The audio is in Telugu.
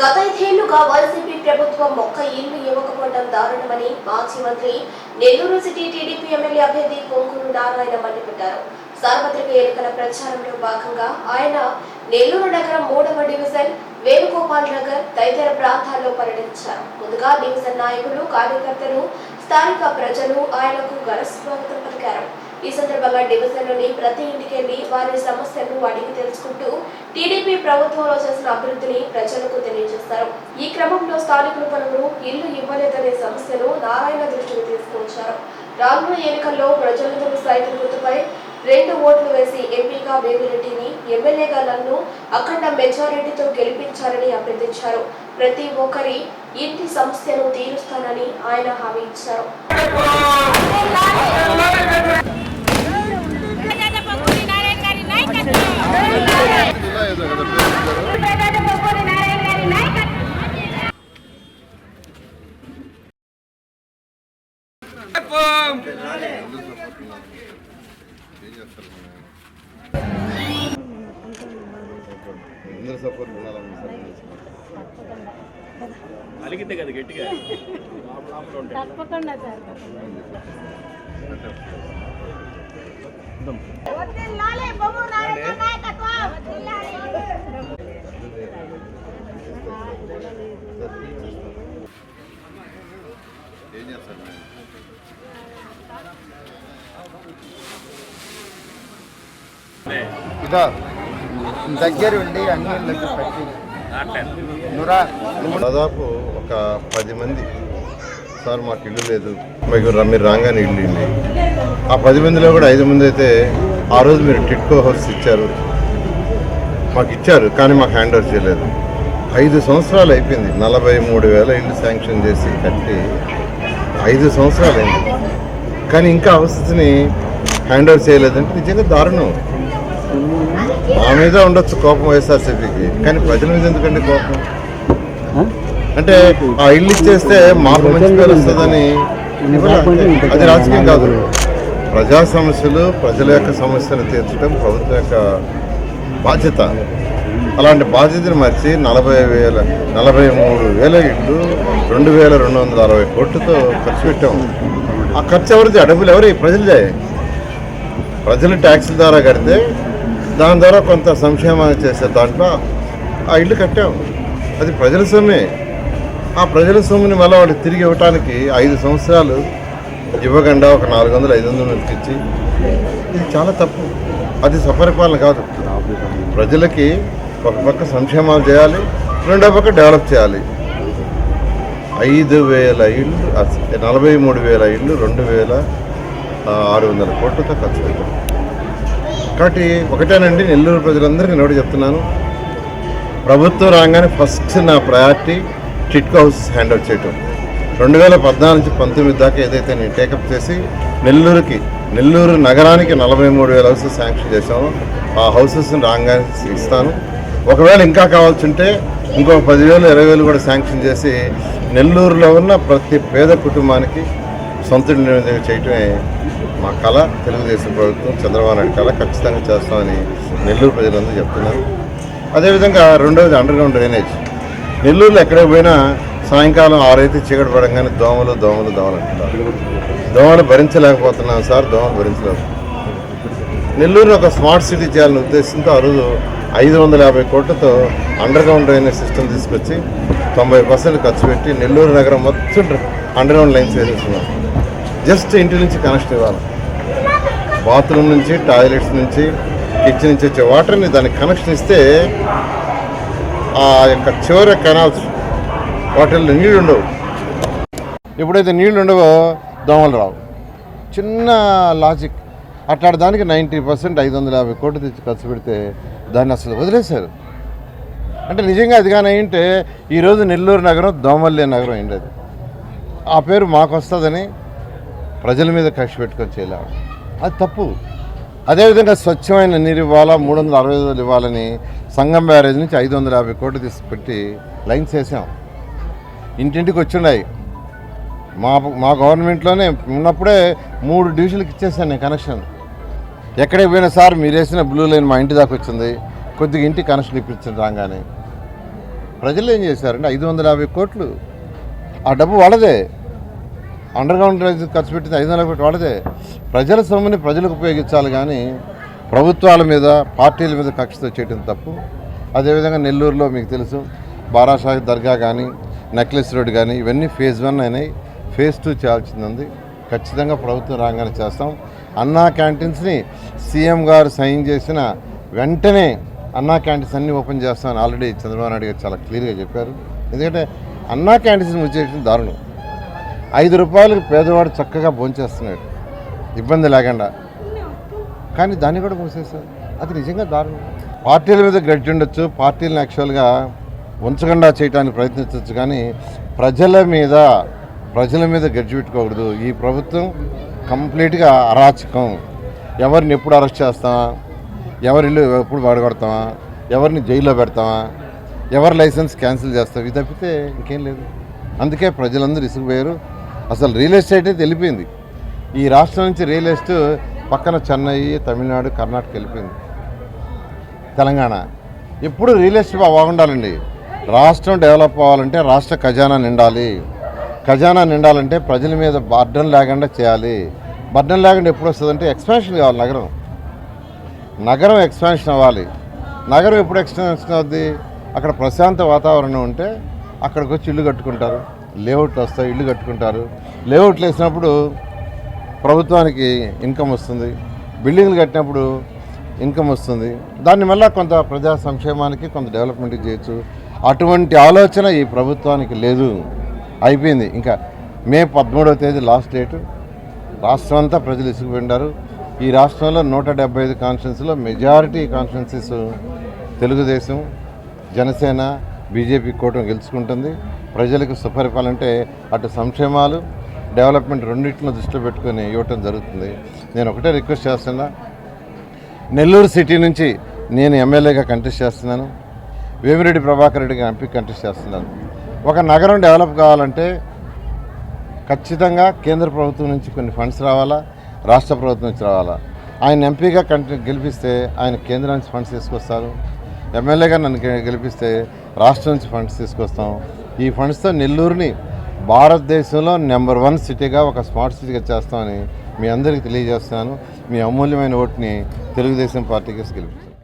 గత ఐదేళ్ళుగా వైసీపీ ప్రభుత్వం ఒక్క ఇల్లు ఇవ్వకపోవడం దారుణమని మాజీ మంత్రి నెల్లూరు సిటీ టీడీపీ ఎమ్మెల్యే అభ్యర్థి పొంగూరు నారాయణ మండిపడ్డారు. సార్వత్రిక ఎన్నికల ప్రచారంలో భాగంగా ఆయన నెల్లూరు నగరం మూడవ డివిజన్ వేణుగోపాల్ నగర్ తదితర ప్రాంతాల్లో పర్యటించారు. ముందుగా డివిజన్ నాయకులు కార్యకర్తలు స్థానిక ప్రజలు ఆయనకు ఘన స్వాగతం పలికారు. ఈ సందర్భంగా డివిజన్లోని ప్రతి ఇంటికెళ్ళి వారి సమస్యలను అడిగి తెలుసుకుంటూ టీడీపీ ప్రభుత్వంలో చేసిన అభివృద్ధిని ప్రజలకు తెలియజేస్తారు. ఈ క్రమంలో స్థానికులు పలువురు ఇల్లు ఇవ్వలేదనే సమస్యను నారాయణ దృష్టికి తీసుకువచ్చారు. రానున్న ఎన్నికల్లో ప్రజలందరూ సైకిల్ గుర్తుపై రెండు ఓట్లు వేసి ఎంపీగా వేమిరెడ్డిని ఎమ్మెల్యేగా నన్ను అఖండ మెజారిటీతో గెలిపించాలని అభ్యర్థించారు. ప్రతి ఒక్కరి ఇంటి సమస్యను తీరుస్తానని ఆయన హామీ ఇచ్చారు. అందరూ సపోర్ట్ ఉండాలని అలిగితే కదా గట్టిగా? తప్పకుండా సార్. ఏం చేస్తారు? ఇదో దగ్గరుండి అన్ని పెట్టి. దాదాపు ఒక పది మంది. సార్ మాకు ఇల్లు లేదు. మీకు మీరు రాగానే ఇల్లు ఇల్లు. ఆ పది మందిలో కూడా ఐదు మంది అయితే ఆ రోజు మీరు టిట్కో హౌస్ ఇచ్చారు. మాకు ఇచ్చారు కానీ మాకు హ్యాండ్ ఓవర్ చేయలేదు. ఐదు సంవత్సరాలు అయిపోయింది. నలభై మూడు వేల ఇల్లు శాంక్షన్ చేసి కట్టి ఐదు సంవత్సరాలు అయింది. కానీ ఇంకా అవస్థని హ్యాండ్ ఓవర్ చేయలేదంటే నిజంగా దారుణం. మా మీద ఉండొచ్చు కోపం వైఎస్ఆర్సీపీకి. కానీ ప్రజల మీద ఎందుకంటే కోపం? అంటే ఆ ఇల్లు ఇచ్చేస్తే మాకు మంచి పేరు వస్తుందని? అది రాజకీయం కాదు. ప్రజా సమస్యలు ప్రజల యొక్క సమస్యలు తీర్చడం ప్రభుత్వం యొక్క బాధ్యత. అలాంటి బాధ్యతను మర్చి నలభై వేల నలభై మూడు వేల ఇళ్ళు రెండు వేల రెండు వందల అరవై కోట్లతో ఖర్చు పెట్టాము ఆ ఖర్చు ఎవరిది? డబ్బులు ఎవరి? ప్రజలదే. ప్రజలు ట్యాక్సుల ద్వారా కడితే దాని ద్వారా కొంత సంక్షేమాన్ని చేసే దాంట్లో ఆ ఇల్లు కట్టాం. అది ప్రజల సొమ్మే. ఆ ప్రజల సొమ్ముని మళ్ళీ వాడికి తిరిగి ఇవ్వటానికి ఐదు సంవత్సరాలు ఇవ్వకుండా ఒక నాలుగు వందలు ఐదు వందలు ఇచ్చి ఇది చాలా తప్పు. అది సపరిపాలన కాదు. ప్రజలకి ఒక పక్క సంక్షేమాలు చేయాలి రెండో పక్క డెవలప్ చేయాలి. ఐదు వేల ఇళ్ళు నలభై మూడు వేల ఇళ్ళు రెండు వేల ఆరు వందల కోట్లతో ఖర్చు పెట్టారు కాబట్టి ఒకటేనండి నెల్లూరు ప్రజలందరికీ నోటి చెప్తున్నాను. ప్రభుత్వం రాగానే ఫస్ట్ నా priority chit house hand over చేయటం. రెండు వేల పద్నాలుగు నుంచి పంతొమ్మిది దాకా ఏదైతే నేను టేకప్ చేసి నెల్లూరుకి నెల్లూరు నగరానికి నలభై మూడు వేల హౌసెస్ శాంక్షన్ చేశాము ఆ హౌసెస్ని రాగానే ఇస్తాను. ఒకవేళ ఇంకా కావాల్సి ఉంటే ఇంకో పదివేలు ఇరవై వేలు కూడా శాంక్షన్ చేసి నెల్లూరులో ఉన్న ప్రతి పేద కుటుంబానికి సొంత చేయటమే మా కళ తెలుగుదేశం ప్రభుత్వం చంద్రబాబు నాయుడు కళ. ఖచ్చితంగా చేస్తామని నెల్లూరు ప్రజలందరూ చెప్తున్నారు. అదేవిధంగా రెండవది అండర్ గ్రౌండ్ డ్రైనేజ్ నెల్లూరులో ఎక్కడే పోయినా సాయంకాలం ఆరైతే చీకటి పడంగానే దోమలు దోమలు దోమలు అంటున్నారు. దోమలు భరించలేకపోతున్నాం సార్ దోమలు భరించలేదు. నెల్లూరుని ఒక స్మార్ట్ సిటీ చేయాలనే ఉద్దేశంతో ఆ రోజు ఐదు వందల యాభై కోట్లతో అండర్ గ్రౌండ్ డ్రైనేజ్ సిస్టమ్ తీసుకొచ్చి తొంభై పర్సెంట్ ఖర్చు పెట్టి నెల్లూరు నగరం మొత్తం అండర్గ్రౌండ్ లైన్స్ వేసేస్తున్నాం. జస్ట్ ఇంటి నుంచి కనెక్షన్ ఇవ్వాలి. బాత్రూమ్ నుంచి టాయిలెట్స్ నుంచి కిచెన్ నుంచి వచ్చే వాటర్ని దానికి కనెక్షన్ ఇస్తే ఆ యొక్క చివరి కెనాల్స్ వాటిల్లో నీళ్ళు ఉండవు. ఎప్పుడైతే నీళ్ళు ఉండవో దోమలు రావు. చిన్న లాజిక్ అట్లాంటి దానికి నైంటీ పర్సెంట్ ఐదు వందల యాభై కోట్లు తెచ్చి ఖర్చు పెడితే దాన్ని అసలు వదిలేశారు. అంటే నిజంగా అది కానీ అయింటే ఈరోజు నెల్లూరు నగరం దోమల్లి నగరం అయింది అది ఆ పేరు మాకు వస్తుందని ప్రజల మీద కక్ష పెట్టుకొని చేయలేము. అది తప్పు. అదేవిధంగా స్వచ్ఛమైన నీరు ఇవ్వాలా మూడు వందల అరవై ఐదు ఇవ్వాలని సంగం బ్యారేజ్ నుంచి ఐదు వందల యాభై కోట్లు తీసుకుపెట్టి లైన్స్ వేసాం. ఇంటింటికి వచ్చిన్నాయి మా మా గవర్నమెంట్లోనే ఉన్నప్పుడే మూడు డివిజన్లకు ఇచ్చేసాను నేను కనెక్షన్. ఎక్కడికి పోయినా సార్ మీరు వేసిన బ్లూ లైన్ మా ఇంటి దాకా వచ్చింది. కొద్దిగా ఇంటి కనెక్షన్ ఇప్పించండి రాగానే. ప్రజలు ఏం చేశారంటే ఐదు వందల యాభై కోట్లు. ఆ డబ్బు వాళ్ళదే అండర్ గ్రౌండ్ డ్రైనేజ్ ఖర్చు పెట్టింది ఐదు వందల కోట్లు వాళ్ళదే ప్రజల సొమ్ముని ప్రజలకు ఉపయోగించాలి కానీ ప్రభుత్వాల మీద పార్టీల మీద కక్షతో చేయడం తప్పు. అదేవిధంగా నెల్లూరులో మీకు తెలుసు బారాషాహి దర్గా కానీ నెక్లెస్ రోడ్ కానీ ఇవన్నీ ఫేజ్ వన్ అయినాయి. ఫేజ్ టూ చేయాల్సింది. ఖచ్చితంగా ప్రభుత్వం రాగానే చేస్తాం. అన్నా క్యాంటీన్స్ని సీఎం గారు సైన్ చేసిన వెంటనే అన్నా క్యాంటీన్స్ అన్నీ ఓపెన్ చేస్తామని ఆల్రెడీ చంద్రబాబు నాయుడు గారు చాలా క్లియర్గా చెప్పారు. ఎందుకంటే అన్నా క్యాంటీన్స్ వచ్చేసిన దారుణం. ఐదు రూపాయలకు పేదవాడు చక్కగా భోంచేస్తున్నాడు. ఇబ్బంది లేకుండా. కానీ దాన్ని కూడా మూసేశారు. అది నిజంగా దారుణం. పార్టీల మీద గడ్డి ఉండొచ్చు పార్టీలను యాక్చువల్గా ఉంచకుండా చేయడానికి ప్రయత్నించవచ్చు కానీ ప్రజల మీద ప్రజల మీద గడ్జి పెట్టుకోకూడదు. ఈ ప్రభుత్వం కంప్లీట్గా అరాచకం. ఎవరిని ఎప్పుడు అరెస్ట్ చేస్తామా ఎవరి ఇల్లు ఎప్పుడు వాడగొడతామా? ఎవరిని జైల్లో పెడతామా? ఎవరి లైసెన్స్ క్యాన్సిల్ చేస్తాం? ఇది తప్పితే ఇంకేం లేదు. అందుకే ప్రజలందరూ ఇసుకుపోయారు అసలు రియల్ ఎస్టేట్ అయితే వెళ్ళిపోయింది ఈ రాష్ట్రం నుంచి రియల్ ఎస్టేట్ పక్కన చెన్నై తమిళనాడు కర్ణాటక వెళ్ళిపోయింది. తెలంగాణ. ఎప్పుడు రియల్ ఎస్టేట్ బాగుండాలండి. రాష్ట్రం డెవలప్ అవ్వాలంటే రాష్ట్ర ఖజానా నిండాలి. ఖజానా నిండాలంటే ప్రజల మీద బర్డన్ లేకుండా చేయాలి. బర్డన్ లేకుండా ఎప్పుడు వస్తుందంటే ఎక్స్పాన్షన్ కావాలి నగరం. నగరం ఎక్స్పాన్షన్ అవ్వాలి. నగరం ఎప్పుడు ఎక్స్పాన్షన్ అవుద్ది? అక్కడ ప్రశాంత వాతావరణం ఉంటే అక్కడికి వచ్చి ఇల్లు కట్టుకుంటారు. లేఅవుట్లు వస్తాయి ఇల్లు కట్టుకుంటారు. లేఅవుట్లు వేసినప్పుడు ప్రభుత్వానికి ఇన్కమ్ వస్తుంది. బిల్డింగ్లు కట్టినప్పుడు ఇన్కమ్ వస్తుంది. దాన్ని మళ్ళీ కొంత ప్రజా సంక్షేమానికి కొంత డెవలప్మెంట్ చేయొచ్చు. అటువంటి ఆలోచన ఈ ప్రభుత్వానికి లేదు. అయిపోయింది. ఇంకా మే పదమూడవ తేదీ లాస్ట్ డేటు. రాష్ట్రం అంతా ప్రజలు ఇసుకుపోయినారు ఈ రాష్ట్రంలో నూట డెబ్బై ఐదు కాన్స్టిట్యున్సీలో majority constituencies Telugu Desam Janasena BJP కూటమి గెలుచుకుంటుంది. ప్రజలకు సుపరిపాలంటే అటు సంక్షేమాలు డెవలప్మెంట్ రెండింటిని దృష్టిలో పెట్టుకొని ఇవ్వటం జరుగుతుంది. నేను ఒకటే రిక్వెస్ట్ చేస్తున్నా. నెల్లూరు సిటీ నుంచి నేను ఎమ్మెల్యేగా కంటెస్ట్ చేస్తున్నాను. వేమిరెడ్డి ప్రభాకర్ రెడ్డిగా ఎంపీ కంటెస్ట్ చేస్తున్నాను. ఒక నగరం డెవలప్ కావాలంటే ఖచ్చితంగా కేంద్ర ప్రభుత్వం నుంచి కొన్ని ఫండ్స్ రావాలా? రాష్ట్ర ప్రభుత్వం నుంచి రావాలా? ఆయన ఎంపీగా కంటి గెలిపిస్తే ఆయన కేంద్రం నుంచి ఫండ్స్ తీసుకొస్తారు? ఎమ్మెల్యేగా నన్ను గెలిపిస్తే రాష్ట్రం నుంచి ఫండ్స్ తీసుకొస్తాం? ఈ ఫండ్స్తో నెల్లూరుని భారతదేశంలో నెంబర్ వన్ సిటీగా ఒక స్మార్ట్ సిటీగా చేస్తామని మీ అందరికీ తెలియజేస్తున్నాను. మీ అమూల్యమైన ఓటుని తెలుగుదేశం పార్టీకి గెలిపిస్తాను